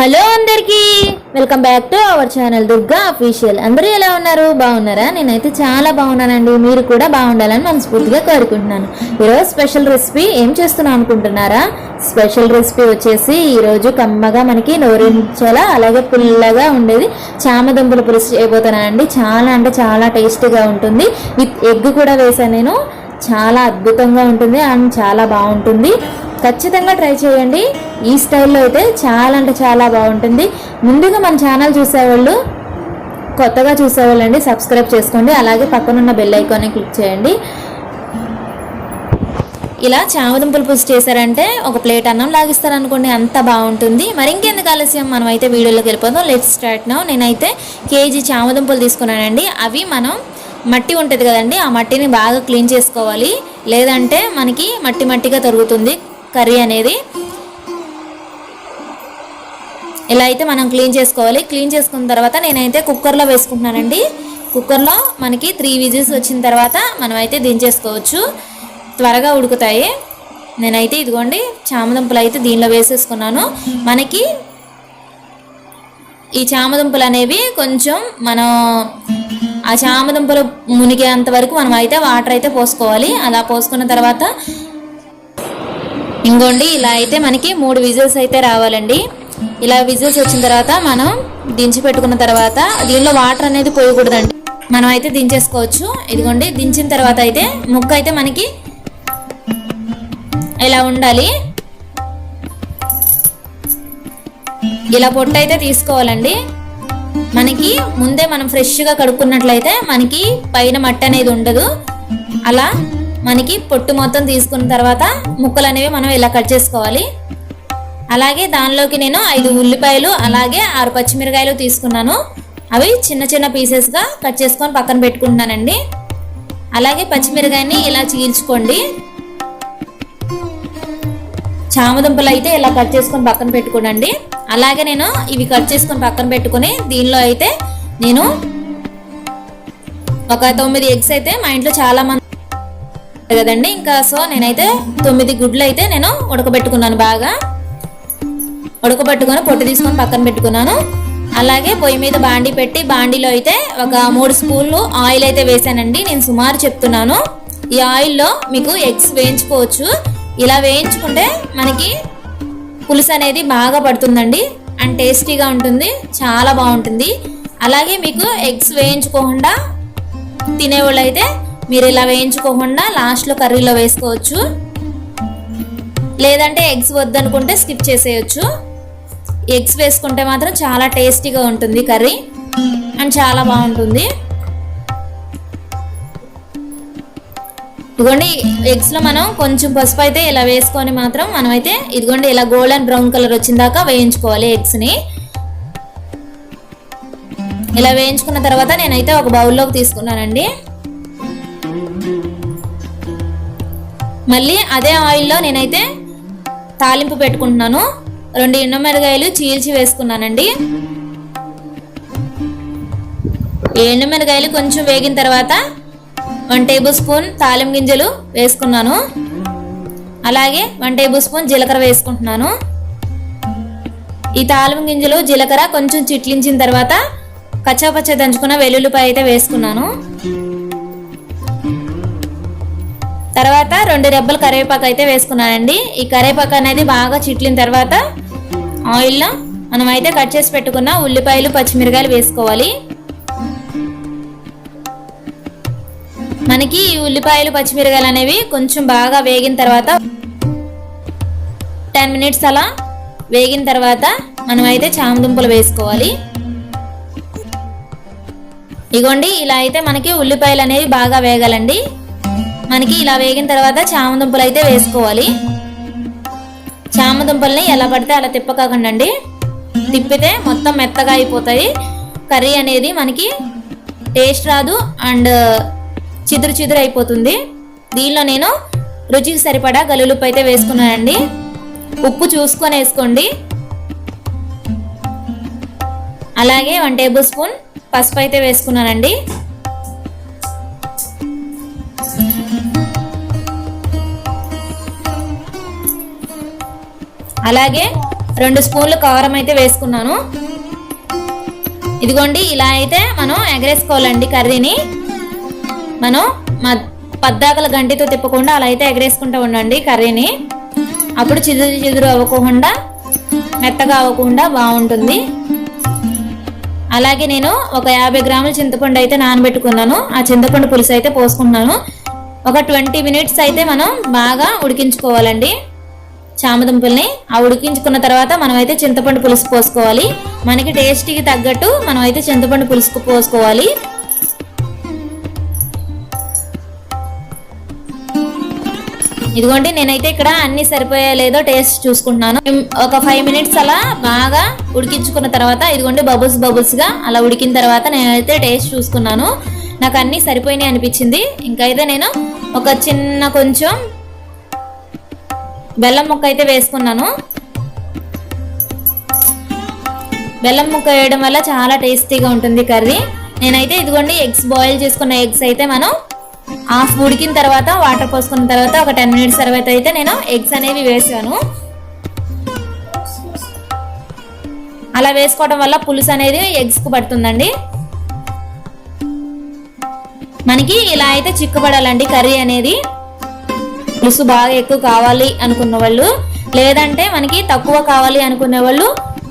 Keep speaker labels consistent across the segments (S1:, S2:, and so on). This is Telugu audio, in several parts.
S1: హలో అందరికీ. Welcome back to our channel Durga official. అందరూ ఎలా ఉన్నారు? బాగున్నారా? నేనైతే చాలా బాగున్నానండి. మీరు కూడా బాగుండాలని మనస్ఫూర్తిగా కోరుకుంటున్నాను. ఈరోజు స్పెషల్ రెసిపీ ఏం చేస్తున్నాం అనుకుంటున్నారా? స్పెషల్ రెసిపీ వచ్చేసి ఈరోజు కమ్మగా మనకి నోరించేలా అలాగే పుల్లగా ఉండేది చామదుంపల పులుసు చేయబోతున్నానండి. చాలా అంటే చాలా టేస్టీగా ఉంటుంది. విత్ ఎగ్ కూడా వేసాను నేను. చాలా అద్భుతంగా ఉంటుంది అండ్ చాలా బాగుంటుంది. ఖచ్చితంగా ట్రై చేయండి. ఈ స్టైల్లో అయితే చాలా అంటే చాలా బాగుంటుంది. ముందుగా మన ఛానల్ చూసేవాళ్ళు కొత్తగా చూసేవాళ్ళండి సబ్స్క్రైబ్ చేసుకోండి. అలాగే పక్కనున్న బెల్ ఐకాన్ని క్లిక్ చేయండి. ఇలా చామదుంపులు పులుసు చేశారంటే ఒక ప్లేట్ అన్నం లాగిస్తారనుకోండి అంత బాగుంటుంది. మరి ఇంకెందుకు ఆలస్యం? మనం అయితే వీడియోలోకి వెళ్ళిపోదాం. లెట్ స్టార్ట్ నౌ నేనైతే కేజీ చామదుంపులు తీసుకున్నానండి. అవి మనం మట్టి ఉంటుంది కదండి ఆ మట్టిని బాగా క్లీన్ చేసుకోవాలి. లేదంటే మనకి మట్టి మట్టిగా తరుగుతుంది. కర్రీ అనేది ఇలా అయితే మనం క్లీన్ చేసుకోవాలి. క్లీన్ చేసుకున్న తర్వాత నేనైతే కుక్కర్లో వేసుకుంటున్నానండి. కుక్కర్లో మనకి త్రీ విజిల్స్ వచ్చిన తర్వాత మనం అయితే దించేసుకోవచ్చు. త్వరగా ఉడుకుతాయి. నేనైతే ఇదిగోండి చామదుంపలు అయితే దీనిలో వేసేసుకున్నాను. మనకి ఈ చామదుంపలు అనేవి కొంచెం మనం ఆ చామదుంపలు మునిగేంత వరకు మనం అయితే వాటర్ అయితే పోసుకోవాలి. అలా పోసుకున్న తర్వాత ఇంకోండి ఇలా అయితే మనకి మూడు విజిల్స్ అయితే రావాలండి. ఇలా విజిల్స్ వచ్చిన తర్వాత మనం దించి పెట్టుకున్న తర్వాత దీనిలో వాటర్ అనేది పోయకూడదండి. మనం అయితే దించేసుకోవచ్చు. ఇదిగోండి దించిన తర్వాత అయితే ముక్క అయితే మనకి ఇలా ఉండాలి. ఇలా పొట్టు అయితే తీసుకోవాలండి. మనకి ముందే మనం ఫ్రెష్గా కడుక్కున్నట్లయితే మనకి పైన మట్టి అనేది ఉండదు. అలా మనకి పొట్టు మొత్తం తీసుకున్న తర్వాత ముక్కలు అనేవి మనం ఇలా కట్ చేసుకోవాలి. అలాగే దానిలోకి నేను ఐదు ఉల్లిపాయలు అలాగే ఆరు పచ్చిమిరకాయలు తీసుకున్నాను. అవి చిన్న చిన్న పీసెస్గా కట్ చేసుకొని పక్కన పెట్టుకుంటున్నానండి. అలాగే పచ్చిమిరకాయని ఇలా చీల్చుకోండి. చామదుంపలు అయితే ఇలా కట్ చేసుకొని పక్కన పెట్టుకోనండి. అలాగే నేను ఇవి కట్ చేసుకొని పక్కన పెట్టుకొని దీనిలో అయితే నేను ఒక తొమ్మిది ఎగ్స్ అయితే మా ఇంట్లో చాలా మంది కదండి? ఇంకా సో నేనైతే తొమ్మిది గుడ్లు అయితే నేను ఉడకబెట్టుకున్నాను బాగా. ఉడకబెట్టుకొని పొట్టు తీసుకొని పక్కన పెట్టుకున్నాను. అలాగే పొయ్యి మీద బాండీ పెట్టి బాండీలో అయితే ఒక మూడు స్పూన్లు ఆయిల్ అయితే వేసానండి. నేను సుమారు చెప్తున్నాను. ఈ ఆయిల్లో మీకు ఎగ్స్ వేయించుకోవచ్చు. ఇలా వేయించుకుంటే మనకి పులుసు అనేది బాగా పడుతుందండి. అండ్ టేస్టీగా ఉంటుంది. చాలా బాగుంటుంది. అలాగే మీకు ఎగ్స్ వేయించుకోకుండా తినేవాళ్ళు అయితే మీరు ఇలా వేయించుకోకుండా లాస్ట్లో కర్రీలో వేసుకోవచ్చు. లేదంటే ఎగ్స్ వద్దనుకుంటే స్కిప్ చేసేయచ్చు. ఎగ్స్ వేసుకుంటే మాత్రం చాలా టేస్టీగా ఉంటుంది కర్రీ. అండ్ చాలా బాగుంటుంది. ఇదిగోండి ఎగ్స్లో మనం కొంచెం పసుపు అయితే ఇలా వేసుకొని మాత్రం మనమైతే ఇదిగోండి ఇలా గోల్డెన్ బ్రౌన్ కలర్ వచ్చిన దాకా వేయించుకోవాలి ఎగ్స్ని. ఇలా వేయించుకున్న తర్వాత నేనైతే ఒక బౌల్లోకి తీసుకున్నానండి. మళ్ళీ అదే ఆయిల్లో నేనైతే తాలింపు పెట్టుకుంటున్నాను. రెండు ఎండుమిరకాయలు చీల్చి వేసుకున్నానండి. ఈ కొంచెం వేగిన తర్వాత వన్ టేబుల్ స్పూన్ తాలిం గింజలు వేసుకున్నాను. అలాగే వన్ టేబుల్ స్పూన్ జీలకర్ర వేసుకుంటున్నాను. ఈ తాలిం గింజలు జీలకర్ర కొంచెం చిట్లించిన తర్వాత కచ్చాపచ్చ దంచుకున్న వెల్లుల్లిపాయ అయితే వేసుకున్నాను. తర్వాత రెండు రెబ్బలు కరివేపాకు అయితే వేసుకున్నానండి. ఈ కరివేపాకు అనేది బాగా చిట్లిన తర్వాత ఆయిల్లో మనం అయితే కట్ చేసి పెట్టుకున్న ఉల్లిపాయలు పచ్చిమిరకాయలు వేసుకోవాలి. మనకి ఈ ఉల్లిపాయలు పచ్చిమిరకాయలు అనేవి కొంచెం బాగా వేగిన తర్వాత టెన్ మినిట్స్ అలా వేగిన తర్వాత మనం అయితే చామదుంపలు వేసుకోవాలి. ఇగోండి ఇలా అయితే మనకి ఉల్లిపాయలు అనేవి బాగా వేగాలండి. మనకి ఇలా వేగిన తర్వాత చామదుంపలు అయితే వేసుకోవాలి. చామదుంపల్ని ఎలా పడితే అలా తిప్పకాకండి తిప్పితే మొత్తం మెత్తగా అయిపోతాయి. కర్రీ అనేది మనకి టేస్ట్ రాదు అండ్ చిదురు చిదురు అయిపోతుంది. దీనిలో నేను రుచికి సరిపడా గలులుప్పు అయితే వేసుకున్నానండి. ఉప్పు చూసుకొని వేసుకోండి. అలాగే వన్ టేబుల్ స్పూన్ పసుపు అయితే వేసుకున్నానండి. అలాగే రెండు స్పూన్లు కారం అయితే వేసుకున్నాను. ఇదిగోండి ఇలా అయితే మనం ఎగరేసుకోవాలండి కర్రీని. మనం మా పద్దాకల గంటితో తిప్పకుండా అలా అయితే ఎగరేసుకుంటూ ఉండండి కర్రీని. అప్పుడు చిదురు చిదురు అవ్వకుండా మెత్తగా అవ్వకుండా బాగుంటుంది. అలాగే నేను ఒక యాభై గ్రాముల చింతపండు అయితే నానబెట్టుకున్నాను. ఆ చింతపండు పులుసు అయితే పోసుకుంటున్నాను. ఒక ట్వంటీ మినిట్స్ అయితే మనం బాగా ఉడికించుకోవాలండి. చామదుంపుల్ని ఆ ఉడికించుకున్న తర్వాత మనం అయితే చింతపండు పులుసు పోసుకోవాలి. మనకి టేస్ట్కి తగ్గట్టు మనమైతే చింతపండు పులుసు పోసుకోవాలి. ఇదిగోండి నేనైతే ఇక్కడ అన్ని సరిపోయా లేదో టేస్ట్ చూసుకుంటున్నాను. ఒక ఫైవ్ మినిట్స్ అలా బాగా ఉడికించుకున్న తర్వాత ఇదిగోండి బబుల్స్ బబుల్స్గా అలా ఉడికిన తర్వాత నేనైతే టేస్ట్ చూసుకున్నాను. నాకు అన్నీ సరిపోయినాయి అనిపించింది. ఇంకైతే నేను ఒక చిన్న కొంచెం బెల్లం ముక్క అయితే వేసుకున్నాను. బెల్లం ముక్క వేయడం వల్ల చాలా టేస్టీగా ఉంటుంది కర్రీ. నేనైతే ఇదిగోండి ఎగ్స్ బాయిల్ చేసుకున్న ఎగ్స్ అయితే మనం హాఫ్ ఉడికిన తర్వాత వాటర్ పోసుకున్న తర్వాత ఒక టెన్ మినిట్స్ తర్వాత అయితే నేను ఎగ్స్ అనేవి వేసాను. అలా వేసుకోవడం వల్ల పులుసు అనేది ఎగ్స్కు పడుతుందండి. మనకి ఇలా అయితే చిక్కుపడాలండి కర్రీ అనేది. పులుసు బాగా ఎక్కువ కావాలి అనుకున్న వాళ్ళు లేదంటే మనకి తక్కువ కావాలి అనుకునే వాళ్ళు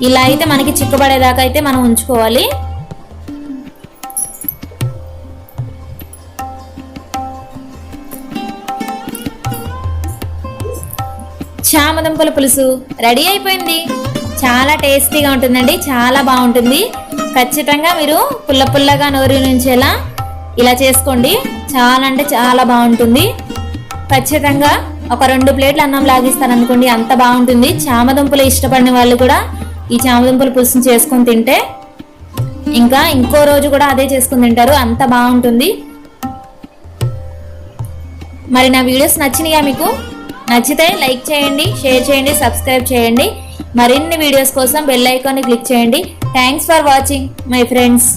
S1: ఇలా అయితే మనకి చిక్కబడేదాకా అయితే మనం ఉంచుకోవాలి. చామదుంపల పులుసు రెడీ అయిపోయింది. చాలా టేస్టీగా ఉంటుందండి చాలా బాగుంటుంది. ఖచ్చితంగా మీరు పుల్ల పుల్లగా నోరు నుంచేలా ఇలా చేసుకోండి. చాలా అంటే చాలా బాగుంటుంది. ఖచ్చితంగా ఒక రెండు ప్లేట్లు అన్నం లాగిస్తారనుకోండి అంత బాగుంటుంది. చామదుంపలు ఇష్టపడిన వాళ్ళు కూడా ఈ చామదుంపలు పులుసుని చేసుకొని తింటే ఇంకా ఇంకో రోజు కూడా అదే చేసుకుని తింటారు. అంత బాగుంటుంది. మరి నా వీడియోస్ నచ్చినాయా మీకు? నచ్చితే లైక్ చేయండి షేర్ చేయండి సబ్స్క్రైబ్ చేయండి. మరిన్ని వీడియోస్ కోసం బెల్ ఐకాన్ని క్లిక్ చేయండి. Thanks for watching my friends